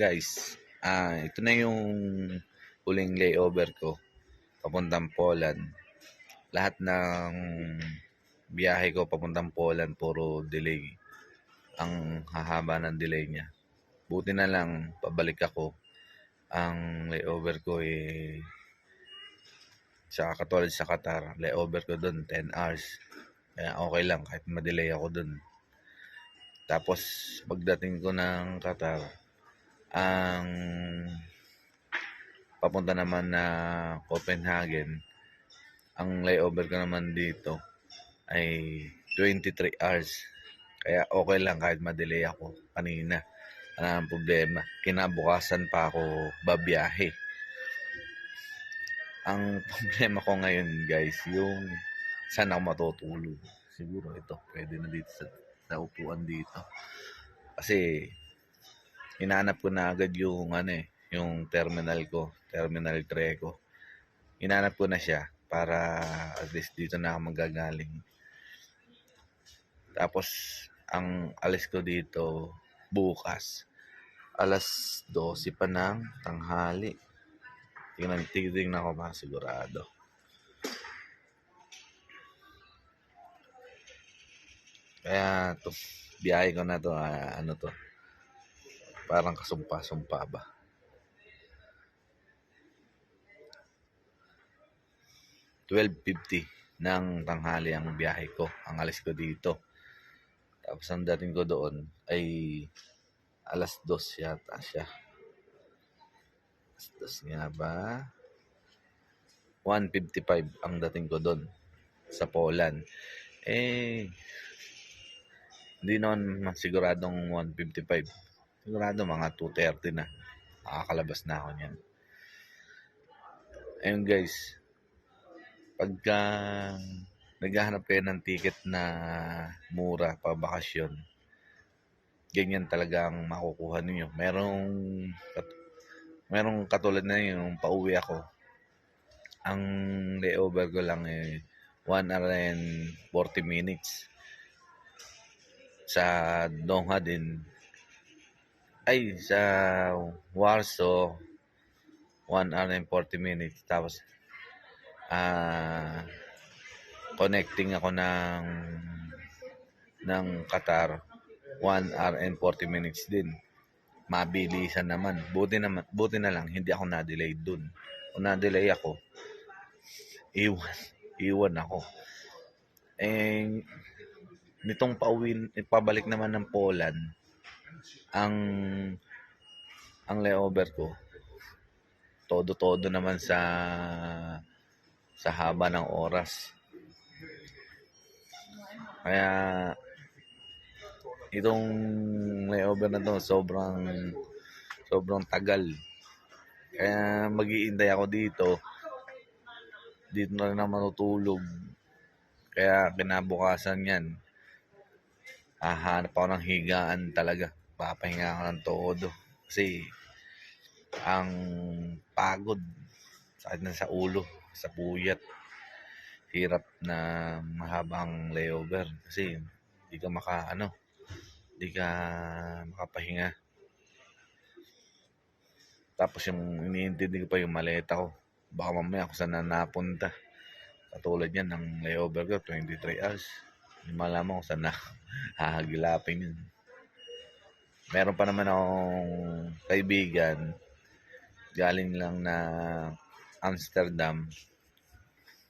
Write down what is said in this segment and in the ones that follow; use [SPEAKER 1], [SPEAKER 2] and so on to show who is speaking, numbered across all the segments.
[SPEAKER 1] guys, ah, ito na yung huling layover ko papuntang Poland. Lahat ng biyahe ko papuntang Poland puro delay. Ang hahaba ng delay niya. Buti na lang pabalik ako. Ang layover ko eh sa katulad sa Qatar, layover ko doon 10 hours. Kaya okay lang kahit ma-delay ako doon. Tapos pagdating ko ng Qatar, ang papunta naman na Copenhagen, ang layover ko naman dito ay 23 hours. Kaya okay lang kahit ma-delay ako kanina. Wala nang problema. Kinabukasan pa ako babiyahe. Ang problema ko ngayon guys, yung saan ako matutulog. Siguro ito, pwede na dito sa, sa upuan dito. Kasi hinanap ko na agad yung ano eh, yung terminal ko, terminal 3 ko. Hinanap ko na siya para at least dito na ako magagaling. Tapos ang alis ko dito bukas alas 12 pa ng tanghali. Tingnan, tingnan ako ba sigurado. Kaya to, biyahe ko na to, ah, ano to, parang kasumpa-sumpa ba. $12.50 ng tanghali ang biyahe ko, ang alis ko dito. Tapos ang dating ko doon ay alas 2 yata siya. Alas 2 nga ba? 1.55 ang dating ko doon sa Poland. Eh, hindi naman siguradong 1.55. Sigurado mga 2.30 na. Nakakalabas na ako niyan. Ayun guys, pagka naghahanap kayo ng ticket na mura pa bakasyon, ganyan talaga ang makukuha ninyo. Merong, merong katulad na yung pauwi ako. Ang layover ko lang eh 1 hour and 40 minutes. Sa Dongha din, ay sa Warsaw, 1 hour and 40 minutes. Tapos, ah, connecting ako ng ng Qatar 1 hour and 40 minutes din. Mabilisan naman. Buti naman, buti na lang hindi ako na-delay dun. Kung na-delay ako, iwan, iwan ako. Eh, nitong pauwi, pabalik naman ng Poland, ang ang layover ko, todo-todo naman sa sa haba ng oras. Kaya itong layover na to sobrang sobrang tagal. Kaya mag-iintay ako dito. Dito na ako matutulog. Kaya kinabukasan yan. Hahanap ako ng higaan talaga. Papahinga ako ng todo. Kasi ang pagod sakit na sa ulo, sa puyat. Hirap na mahabang layover kasi di ka maka ano, di ka makapahinga. Tapos yung iniintindi ko pa yung maleta ko. Baka mamaya kung saan na napunta. Katulad yan ng layover ko, 23 hours. Hindi malaman kung saan na hahagilapin yun. Meron pa naman akong kaibigan galing lang na Amsterdam.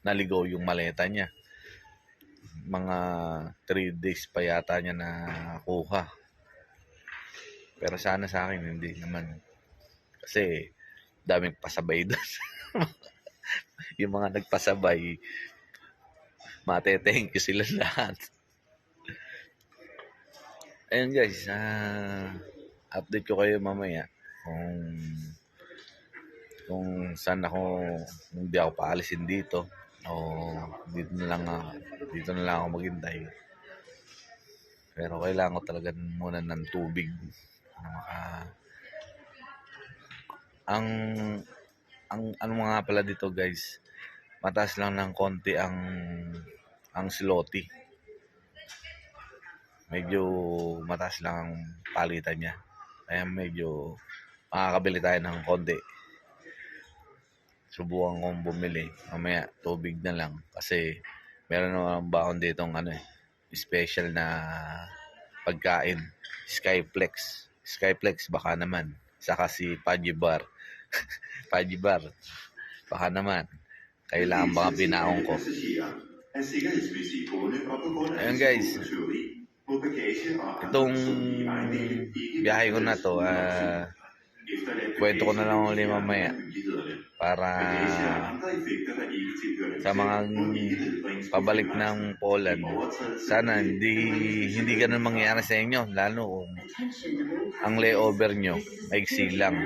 [SPEAKER 1] Naligaw yung maleta niya. Mga 3 days pa yata niya na kuha pero sana sa akin hindi naman. Kasi daming pasabay doon. Yung mga nagpasabay mate thank you sila lahat ayun guys ah update ko kayo mamaya kung kung saan ako hindi ako paalisin dito o dito na lang ako, dito na lang ako maghintay. Pero kailangan ko talaga muna ng tubig. Na maka ang ang ano nga pala dito guys mataas lang ng konti ang ang slotty medyo mataas lang ang palitan niya kaya medyo makakabili tayo ng konti. Subukan kong bumili. Mamaya, tubig na lang. Kasi, meron naman baon dito ano eh, special na pagkain. Skyflex. Skyflex, baka naman. Saka si Paji Bar. Paji Bar. Baka naman. Kailangan baka pinaong ko. Ayun guys. Itong biyahe ko na to, ah, kwento ko na lang ulit mamaya para sa mga pabalik ng Poland. Sana hindi hindi ganun mangyari sa inyo, lalo kung ang layover nyo maigsi lang.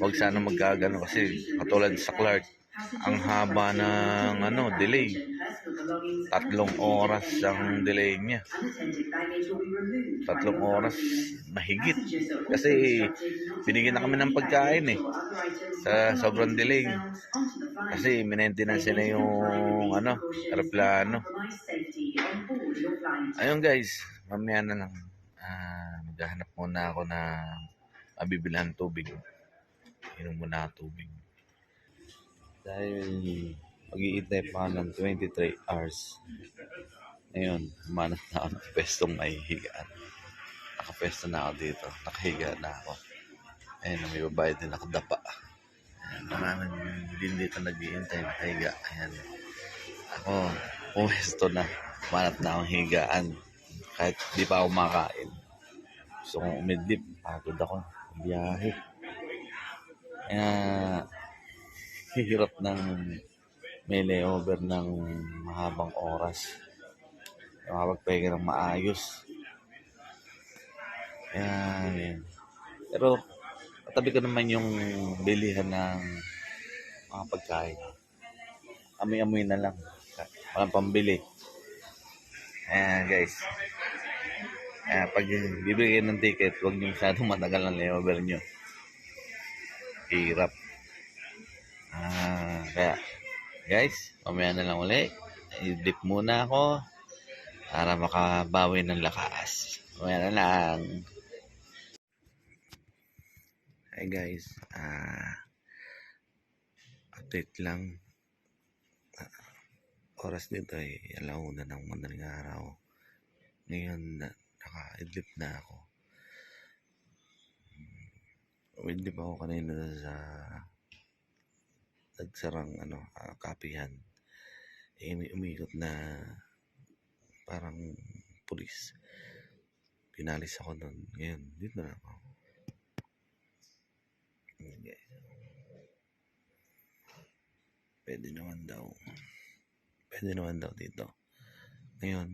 [SPEAKER 1] Huwag sana magkagano kasi katulad sa Clark, ang haba ng ano, delay. Tatlong oras ang delay niya. Tatlong oras mahigit. Kasi binigyan na kami ng pagkain eh. Sa sobrang delay. Kasi minentenance na yung ano, aeroplano. Ayun guys, mamaya na lang. Ah, maghahanap muna ako ng mabibilhan tubig. Inom muna tubig. Dahil mag-iintay pa ng 23 hours. Ngayon, humanap na ako ng pestong may higaan. Nakapesto na ako dito. Nakahiga na ako. Ayun, may babayad din ako dapa. Ayan, maraming din dito nag-iintay nakahiga. Ayan. Ako, pumesto na. Humanap na akong higaan. Kahit di pa ako makain. Gusto kong umidlip. Pagod ako. Biyahe. Kaya, hirap ng may layover ng mahabang oras. Makapagpahinga ng maayos. Kaya, yun. Pero, katabi ko naman yung bilihan ng mga pagkain. Amoy-amoy na lang. Walang pambili. Ayan, guys. Kaya pag bibili kayo ng ticket, huwag niyo masyadong matagal ang layover nyo. Hirap. Ah, kaya, guys, mamaya na lang uli. I-dip muna ako para makabawi ng lakas. Mamaya na lang. Hi guys, ah, update lang. Ah, oras dito ay alauna ng madaling araw. Ngayon, na, naka-idlip na ako. Idlip ako kanina sa nagsarang ano, uh, kapihan. Eh, umi- umikot na parang pulis. Pinalis ako doon. Ngayon, dito na ako. Okay. Pwede naman daw. Pwede naman daw dito. Ngayon,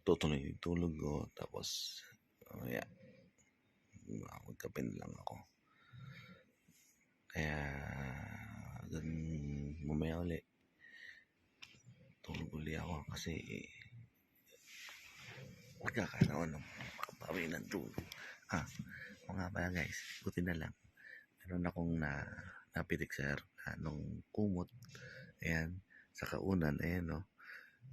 [SPEAKER 1] tutuloy yung tulog ko. Tapos, mamaya, magkape na lang ako. Kaya, dun, mamaya uli, tulog uli ako kasi magkakaroon ng makabawi ng tulog. Ah, o nga pala guys, buti na lang. Meron akong na, napitik sa nung kumot. Ayan, sa kaunan, ayan no.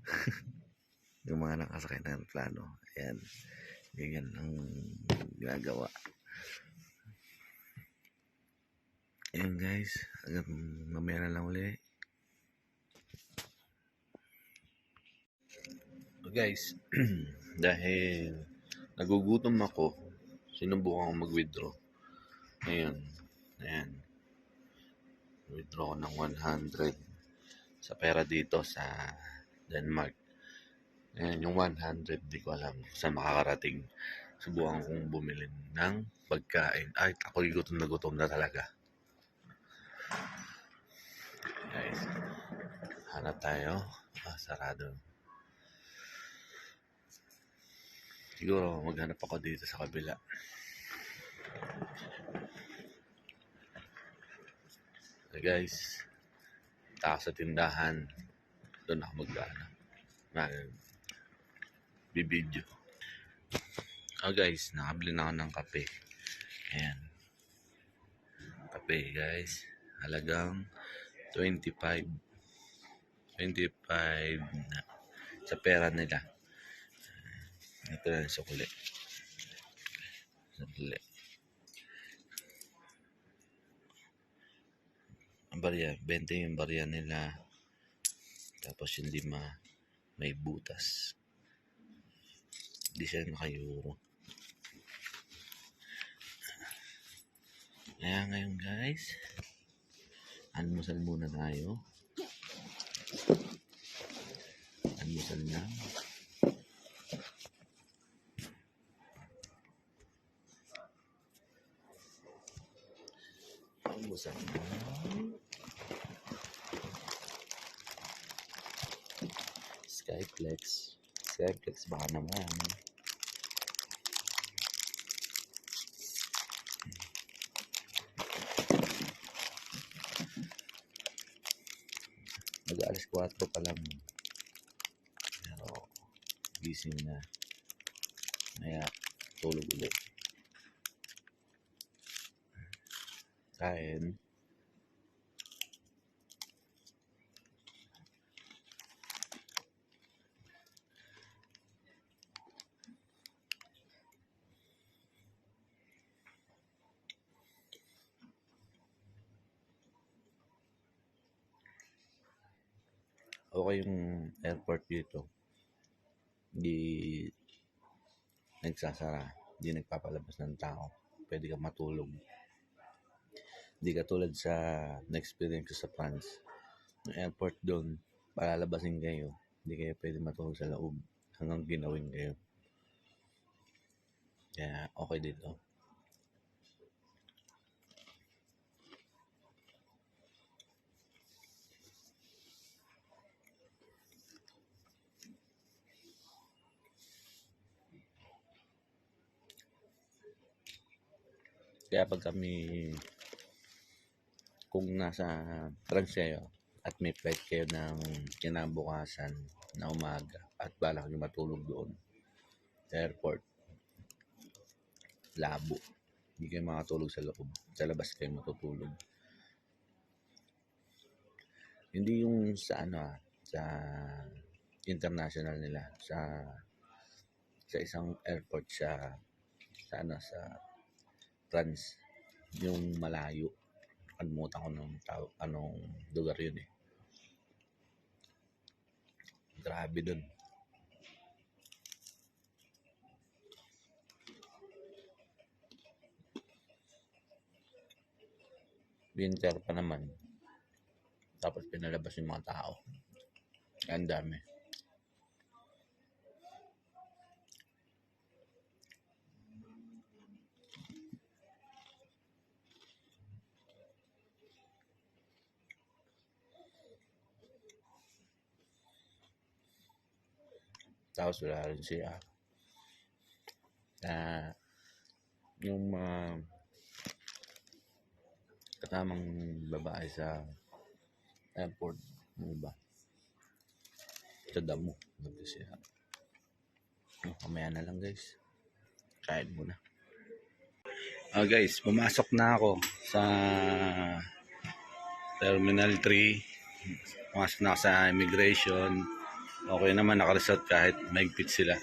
[SPEAKER 1] yung mga nakasakay ng plano. Ayan, ganyan ang ginagawa. Ayan guys, hanggang mamaya na lang uli. So guys, dahil nagugutom ako, sinubukan ko mag-withdraw. Ngayon, ayan. Withdraw ko ng 100 sa pera dito sa Denmark. Ayan, yung 100, di ko alam saan makakarating. Subukan kong bumili ng pagkain. Ay, ako gutom na gutom na talaga. Guys, hanap tayo. Ah, sarado. Siguro maghanap ako dito sa kabila. So guys, taas sa tindahan. Doon ako mag-ano. Mag bibidyo. Oh guys, nakabili na ako ng kape. Ayan. Kape guys. Halagang 25 25 na sa pera nila. Ito na yung sukli. Sandali. Ang barya, 20 yung barya nila. Tapos yung lima, may butas. Hindi siya naka-euro. Kaya ngayon guys, almusal muna tayo. Almusal na. Almusal na. Skyflex. Skyflex baka naman. Mag alas 4 pa lang. Pero gising na. Kaya tulog ulit. Kain. Okay yung airport dito. Hindi nagsasara. Hindi nagpapalabas ng tao. Pwede ka matulog. Hindi katulad sa na-experience ko sa France. Yung airport doon, palalabasin kayo. Hindi kayo pwede matulog sa loob hanggang ginawin kayo. Kaya okay dito. Kaya pag kami kung nasa kayo at may flight kayo ng kinabukasan na umaga at balak nyo matulog doon airport labo. Hindi kayo makatulog sa loob. Sa labas kayo matutulog. Hindi yung sa ano ah, sa international nila sa sa isang airport sa sa ano sa France yung malayo. Kalimutan ko ng tao, anong lugar yun eh. Grabe dun. Winter pa naman. Tapos pinalabas yung mga tao. Ang dami tapos wala rin siya na yung mga katamang babae sa airport ano ba sa damo nagka siya oh, kamaya na lang guys. Kain muna. Ah guys pumasok na ako sa terminal 3 pumasok na ako sa immigration okay naman nakaresort kahit maigpit sila.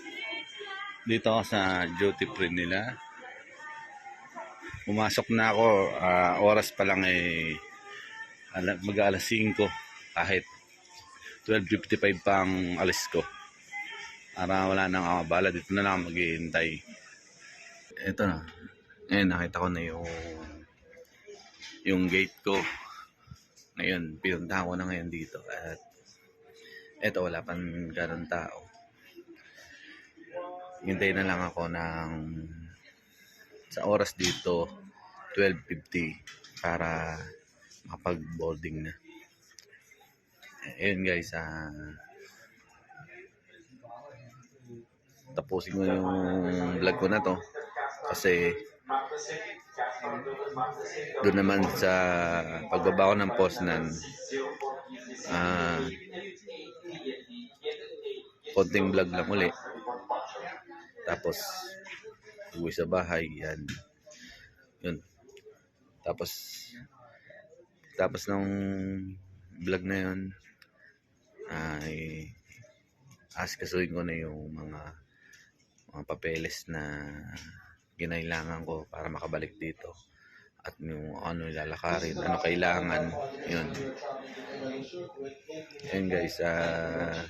[SPEAKER 1] Dito ako sa duty free nila. Pumasok na ako ah, oras pa lang eh mag alas 5 kahit 12.55 pang alis ko. Para wala nang ako bala dito na lang maghihintay. Ito na. Ngayon nakita ko na yung yung gate ko. Ngayon pinuntahan ko na ngayon dito at eto wala pang ganun tao. Hintay na lang ako ng sa oras dito 12.50 para makapag boarding na. Ayun guys ah. Tapusin ko yung vlog ko na to kasi doon naman sa pagbaba ko ng Poznan ah konting vlog lang uli tapos uwi sa bahay yan yun tapos tapos ng vlog na yun ay askasuhin ko na yung mga mga papeles na kinailangan ko para makabalik dito. At yung ano lalakarin, ano kailangan, yun. Ayun guys, ah,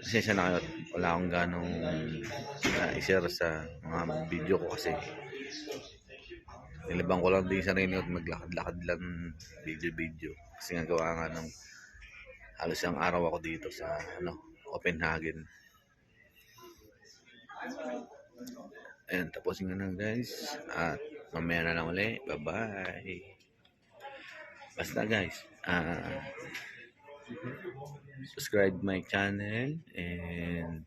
[SPEAKER 1] pasensya na kayo, wala akong ganong uh, i-share sa mga video ko kasi nilibang ko lang din sa rin at maglakad-lakad lang video-video. Kasi nga gawa nga ng halos ang araw ako dito sa ano Copenhagen. Ayun tapusin ko na guys. At mamaya na lang ulit. Bye bye basta guys. Ah subscribe my channel and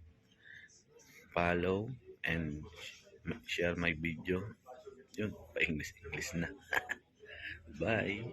[SPEAKER 1] follow and share my video. Yun pa English English na. Bye